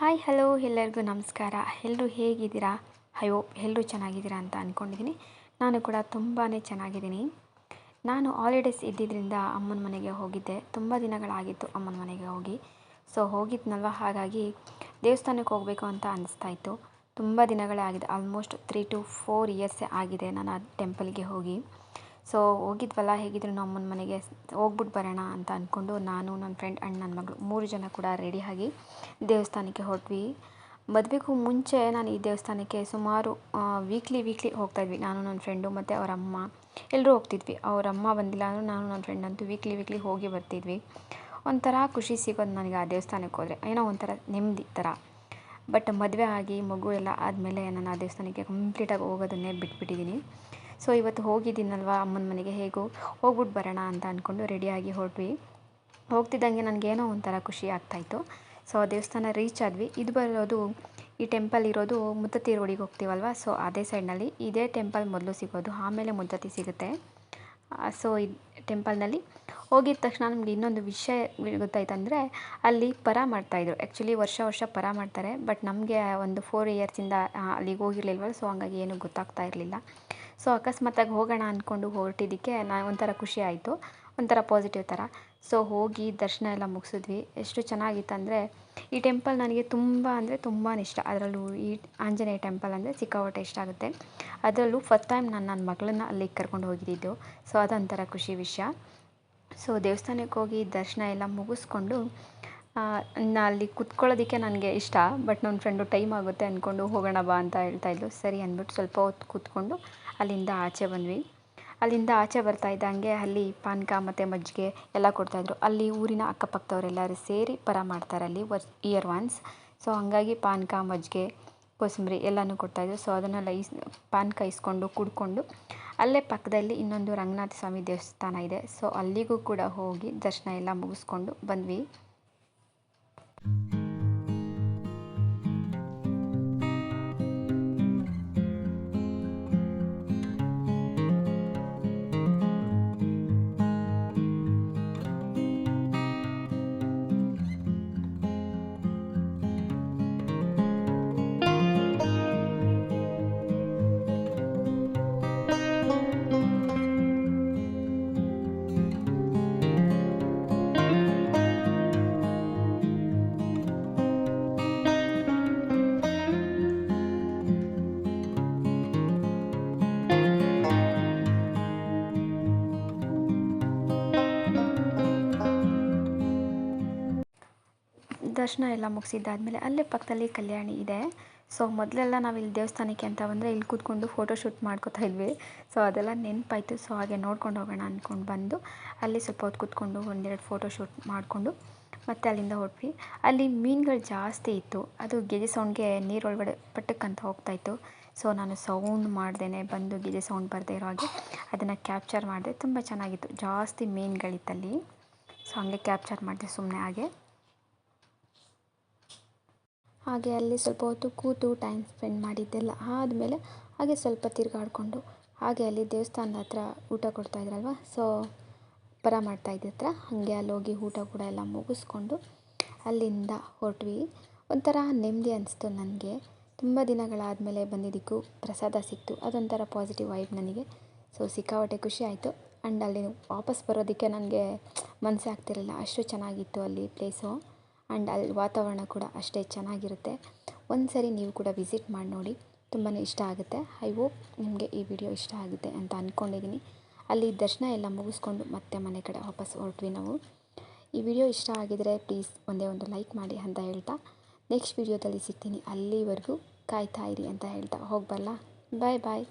Hi, hello, ಎಲ್ಲರಿಗೂ ನಮಸ್ಕಾರ. ಎಲ್ಲರೂ ಹೇಗಿದ್ದೀರಾ? ಅಯ್ಯೋ ಎಲ್ಲರೂ ಚೆನ್ನಾಗಿದ್ದೀರಾ ಅಂತ ಅಂದ್ಕೊಂಡಿದ್ದೀನಿ ನಾನು ಕೂಡ ತುಂಬಾ ಚೆನ್ನಾಗಿದ್ದೀನಿ. ನಾನು ಹಾಲಿಡೇಸ್ ಇದ್ದಿದ್ದರಿಂದ ಅಮ್ಮನ ಮನೆಗೆ ಹೋಗಿದ್ದೆ. ತುಂಬ ದಿನಗಳಾಗಿತ್ತು ಅಮ್ಮನ ಮನೆಗೆ ಹೋಗಿ. ಸೊ ಹೋಗಿದ್ನಲ್ವ? ಹಾಗಾಗಿ ದೇವಸ್ಥಾನಕ್ಕೆ ಹೋಗಬೇಕು ಅಂತ ಅನಿಸ್ತಾ ಇತ್ತು. ತುಂಬ ದಿನಗಳೇ ಆಗಿದೆ. ಆಲ್ಮೋಸ್ಟ್ ತ್ರೀ ಟು ಫೋರ್ ಇಯರ್ಸೇ ಆಗಿದೆ ನಾನು ಆ ಟೆಂಪಲ್ಗೆ ಹೋಗಿ. ಸೊ ಹೋಗಿದ್ವಲ್ಲ, ಹೇಗಿದ್ರು ಅಮ್ಮನ ಮನೆಗೆ ಹೋಗ್ಬಿಟ್ಟು ಬರೋಣ ಅಂತ ಅಂದ್ಕೊಂಡು ನಾನು, ನನ್ನ ಫ್ರೆಂಡ್ ಆ್ಯಂಡ್ ನನ್ನ ಮಗಳು ಮೂರು ಜನ ಕೂಡ ರೆಡಿ ಆಗಿ ದೇವಸ್ಥಾನಕ್ಕೆ ಹೊರಟ್ವಿ ಮದುವೆಗೂ ಮುಂಚೆ ನಾನು ಈ ದೇವಸ್ಥಾನಕ್ಕೆ ಸುಮಾರು ವೀಕ್ಲಿ ವೀಕ್ಲಿ ಹೋಗ್ತಾಯಿದ್ವಿ ನಾನು, ನನ್ನ ಫ್ರೆಂಡು ಮತ್ತು ಅವರ ಅಮ್ಮ. ಎಲ್ಲರೂ ಹೋಗ್ತಿದ್ವಿ. ಅವ್ರ ಅಮ್ಮ ಬಂದಿಲ್ಲ ಅಂದರೂ ನಾನು, ನನ್ನ ಫ್ರೆಂಡ್ ಅಂತೂ ವೀಕ್ಲಿ ವೀಕ್ಲಿ ಹೋಗಿ ಬರ್ತಿದ್ವಿ. ಒಂಥರ ಖುಷಿ ಸಿಗೋದು ನನಗೆ ಆ ದೇವಸ್ಥಾನಕ್ಕೆ ಹೋದರೆ. ಏನೋ ಒಂಥರ ನೆಮ್ಮದಿ ಥರ. ಬಟ್ ಮದುವೆ ಆಗಿ, ಮಗು ಎಲ್ಲ ಆದಮೇಲೆ ನಾನು ಆ ದೇವಸ್ಥಾನಕ್ಕೆ ಕಂಪ್ಲೀಟಾಗಿ ಹೋಗೋದನ್ನೇ ಬಿಟ್ಬಿಟ್ಟಿದ್ದೀನಿ. ಸೊ ಇವತ್ತು ಹೋಗಿದ್ದೀನಲ್ವ? ಅಮ್ಮನ ಮನೆಗೆ ಹೇಗೂ? ಹೋಗ್ಬಿಟ್ಟು ಬರೋಣ ಅಂತ ಅಂದ್ಕೊಂಡು ರೆಡಿಯಾಗಿ ಹೊರಟ್ವಿ. ಹೋಗ್ತಿದ್ದಂಗೆ ನನಗೇನೋ ಒಂಥರ ಖುಷಿ ಆಗ್ತಾಯಿತ್ತು. ಸೊ ದೇವಸ್ಥಾನ ರೀಚ್ ಆದ್ವಿ. ಇದು ಬರೋದು, ಈ ಟೆಂಪಲ್ ಇರೋದು ಮುತ್ತತ್ತಿ ರೋಡಿಗೆ ಹೋಗ್ತೀವಲ್ವ? ಸೊ ಅದೇ ಸೈಡ್ನಲ್ಲಿ ಇದೇ ಟೆಂಪಲ್ ಮೊದಲು ಸಿಗೋದು, ಆಮೇಲೆ ಮುತ್ತತ್ತಿ ಸಿಗುತ್ತೆ. ಸೊ ಇದು ಟೆಂಪಲ್ನಲ್ಲಿ ಹೋಗಿದ ತಕ್ಷಣ ನಮಗೆ ಇನ್ನೊಂದು ವಿಷಯ ಗೊತ್ತಾಯ್ತು ಅಂದರೆ ಅಲ್ಲಿ ಪರ ಮಾಡ್ತಾಯಿದ್ರು ಆ್ಯಕ್ಚುಲಿ ವರ್ಷ ವರ್ಷ ಪರ ಮಾಡ್ತಾರೆ ಬಟ್ ನಮಗೆ ಒಂದು ಫೋರ್ ಇಯರ್ಸಿಂದ ಅಲ್ಲಿಗೆ ಹೋಗಿರ್ಲಿಲ್ವಲ್ಲ ಸೊ ಹಂಗಾಗಿ ಏನೂ ಗೊತ್ತಾಗ್ತಾ ಇರಲಿಲ್ಲ. ಸೊ ಅಕಸ್ಮಾತಾಗಿ ಹೋಗೋಣ ಅಂದ್ಕೊಂಡು ಹೊರಟಿದ್ದಕ್ಕೆ ನಾನು ಒಂಥರ ಖುಷಿ ಆಯಿತು, ಒಂಥರ ಪಾಸಿಟಿವ್ ಥರ. ಸೊ ಹೋಗಿ ದರ್ಶನ ಎಲ್ಲ ಮುಗಿಸಿದ್ವಿ. ಎಷ್ಟು ಚೆನ್ನಾಗಿತ್ತಂದರೆ ಈ ಟೆಂಪಲ್ ನನಗೆ ತುಂಬ ಅಂದರೆ ತುಂಬಾ ಇಷ್ಟ. ಅದರಲ್ಲೂ ಈ ಆಂಜನೇಯ ಟೆಂಪಲ್ ಅಂದರೆ ಸಿಕ್ಕಾಪಟ್ಟೆ ಇಷ್ಟ ಆಗುತ್ತೆ. ಅದರಲ್ಲೂ ಫಸ್ಟ್ ಟೈಮ್ ನಾನು ನನ್ನ ಮಗಳನ್ನ ಅಲ್ಲಿಗೆ ಕರ್ಕೊಂಡು ಹೋಗಿದ್ದಿದ್ದು ಸೊ ಅದೊಂಥರ ಖುಷಿ ವಿಷಯ. ಸೊ ದೇವಸ್ಥಾನಕ್ಕೆ ಹೋಗಿ ದರ್ಶನ ಎಲ್ಲ ಮುಗಿಸ್ಕೊಂಡು ನಾ ಅಲ್ಲಿ ಕುತ್ಕೊಳ್ಳೋದಕ್ಕೆ ನನಗೆ ಇಷ್ಟ. ಬಟ್ ನನ್ನ ಫ್ರೆಂಡು ಟೈಮ್ ಆಗುತ್ತೆ ಅಂದ್ಕೊಂಡು ಹೋಗೋಣ ಬಾ ಅಂತ ಹೇಳ್ತಾ ಇದ್ಲು. ಸರಿ ಅಂದ್ಬಿಟ್ಟು ಸ್ವಲ್ಪ ಹೊತ್ತು ಕೂತ್ಕೊಂಡು ಅಲ್ಲಿಂದ ಆಚೆ ಬಂದ್ವಿ. ಅಲ್ಲಿಂದ ಆಚೆ ಬರ್ತಾ ಇದ್ದಂಗೆ ಅಲ್ಲಿ ಪಾನಕ ಮತ್ತು ಮಜ್ಜಿಗೆ ಎಲ್ಲ ಕೊಡ್ತಾಯಿದ್ರು ಅಲ್ಲಿ ಊರಿನ ಅಕ್ಕಪಕ್ಕದವರೆಲ್ಲರೂ ಸೇರಿ ಪರ ಮಾಡ್ತಾರೆ ಅಲ್ಲಿ ವರ್ ಇಯರ್ ಒನ್ಸ್ ಸೊ ಹಂಗಾಗಿ ಪಾನಕ, ಮಜ್ಜಿಗೆ, ಕೋಸಂಬರಿ ಎಲ್ಲನೂ ಕೊಡ್ತಾಯಿದ್ರು ಸೊ ಅದನ್ನೆಲ್ಲ ಇಸ್ ಪಾನಕ ಇಸ್ಕೊಂಡು ಕುಡ್ಕೊಂಡು ಅಲ್ಲೇ ಪಕ್ಕದಲ್ಲಿ ಇನ್ನೊಂದು ರಂಗನಾಥ ಸ್ವಾಮಿ ದೇವಸ್ಥಾನ ಇದೆ. ಸೊ ಅಲ್ಲಿಗೂ ಕೂಡ ಹೋಗಿ ದರ್ಶನ ಎಲ್ಲ ಮುಗಿಸ್ಕೊಂಡು ಬಂದ್ವಿ. ದರ್ಶನ ಎಲ್ಲ ಮುಗಿಸಿದ್ದಾದ್ಮೇಲೆ ಅಲ್ಲೇ ಪಕ್ಕದಲ್ಲಿ ಕಲ್ಯಾಣಿ ಇದೆ. ಸೊ ಮೊದಲೆಲ್ಲ ನಾವು ಇಲ್ಲಿ ದೇವಸ್ಥಾನಕ್ಕೆ ಅಂತ ಬಂದರೆ ಇಲ್ಲಿ ಕೂತ್ಕೊಂಡು ಫೋಟೋ ಶೂಟ್ ಮಾಡ್ಕೋತಾ ಇದ್ವಿ. ಸೊ ಅದೆಲ್ಲ ನೆನಪಾಯಿತು. ಸೊ ಹಾಗೆ ನೋಡ್ಕೊಂಡು ಹೋಗೋಣ ಅಂದ್ಕೊಂಡು ಬಂದು ಅಲ್ಲಿ ಸ್ವಲ್ಪ ಹೊತ್ತು ಕೂತ್ಕೊಂಡು ಒಂದೆರಡು ಫೋಟೋ ಶೂಟ್ ಮಾಡಿಕೊಂಡು ಮತ್ತೆ ಅಲ್ಲಿಂದ ಹೊರಟ್ವಿ. ಅಲ್ಲಿ ಮೀನುಗಳು ಜಾಸ್ತಿ ಇತ್ತು. ಅದು ಗೆಜೆ ಸೌಂಡ್ಗೆ ನೀರೊಳಗಡೆ ಪಟ್ಟಕ್ಕಂತ ಹೋಗ್ತಾಯಿತ್ತು ಸೊ ನಾನು ಸೌಂಡ್ ಮಾಡ್ದೇ ಬಂದು ಗೆಜೆ ಸೌಂಡ್ ಬರದೇ ಇರೋ ಹಾಗೆ ಅದನ್ನು ಕ್ಯಾಪ್ಚರ್ ಮಾಡಿದೆ. ತುಂಬ ಚೆನ್ನಾಗಿತ್ತು. ಜಾಸ್ತಿ ಮೀನುಗಳಿತ್ತಲ್ಲಿ. ಸೊ ಹಂಗೆ ಕ್ಯಾಪ್ಚರ್ ಮಾಡಿದೆ ಸುಮ್ಮನೆ ಹಾಗೆ. ಹಾಗೆ ಅಲ್ಲಿ ಸ್ವಲ್ಪ ಹೊತ್ತು ಕೂತು ಟೈಮ್ ಸ್ಪೆಂಡ್ ಮಾಡಿದ್ದೆಲ್ಲ ಆದಮೇಲೆ ಹಾಗೆ ಸ್ವಲ್ಪ ತಿರುಗಾಡಿಕೊಂಡು ಹಾಗೆ ಅಲ್ಲಿ ದೇವಸ್ಥಾನದ ಹತ್ರ ಊಟ ಕೊಡ್ತಾ ಇದ್ರಲ್ವಾ? ಸೊ ಪರ ಮಾಡ್ತಾ ಹತ್ರ. ಹಾಗೆ ಅಲ್ಲಿ ಹೋಗಿ ಊಟ ಕೂಡ ಎಲ್ಲ ಮುಗಿಸ್ಕೊಂಡು ಅಲ್ಲಿಂದ ಹೊರಟ್ವಿ. ಒಂಥರ ನೆಮ್ಮದಿ ಅನಿಸ್ತು ನನಗೆ. ತುಂಬ ದಿನಗಳಾದಮೇಲೆ ಬಂದಿದ್ದಕ್ಕೂ ಪ್ರಸಾದ ಸಿಕ್ತು. ಅದೊಂಥರ ಪಾಸಿಟಿವ್ ವೈಬ್ ನನಗೆ. ಸೊ ಸಿಕ್ಕಾಪಟ್ಟೆ ಖುಷಿ ಆಯಿತು. ಆ್ಯಂಡ್ ಅಲ್ಲಿ ವಾಪಸ್ ಬರೋದಕ್ಕೆ ನನಗೆ ಮನಸ್ಸಾಗ್ತಿರಲಿಲ್ಲ ಅಷ್ಟು ಚೆನ್ನಾಗಿತ್ತು ಅಲ್ಲಿ ಪ್ಲೇಸು ಆ್ಯಂಡ್ ಅಲ್ಲಿ ವಾತಾವರಣ ಕೂಡ ಅಷ್ಟೇ ಚೆನ್ನಾಗಿರುತ್ತೆ. ಒಂದು ಸರಿ ನೀವು ಕೂಡ ವಿಸಿಟ್ ಮಾಡಿ ನೋಡಿ ತುಂಬಾ ಇಷ್ಟ ಆಗುತ್ತೆ. ಐ ಹೋಪ್ ನಿಮಗೆ ಈ ವಿಡಿಯೋ ಇಷ್ಟ ಆಗುತ್ತೆ ಅಂತ ಅಂದ್ಕೊಂಡಿದ್ದೀನಿ ಅಲ್ಲಿ ದರ್ಶನ ಎಲ್ಲ ಮುಗಿಸ್ಕೊಂಡು ಮತ್ತೆ ಮನೆ ಕಡೆ ವಾಪಸ್ ಹೊರಟ್ವಿ ನಾವು. ಈ ವಿಡಿಯೋ ಇಷ್ಟ ಆಗಿದರೆ ಪ್ಲೀಸ್ ಒಂದೇ ಒಂದು ಲೈಕ್ ಮಾಡಿ ಅಂತ ಹೇಳ್ತಾ. ನೆಕ್ಸ್ಟ್ ವಿಡಿಯೋದಲ್ಲಿ ಸಿಗ್ತೀನಿ ಅಲ್ಲಿವರೆಗೂ ಕಾಯ್ತಾ ಇರಿ ಅಂತ ಹೇಳ್ತಾ. ಹೋಗ್ಬಲ್ಲ ಬಾಯ್ ಬಾಯ್.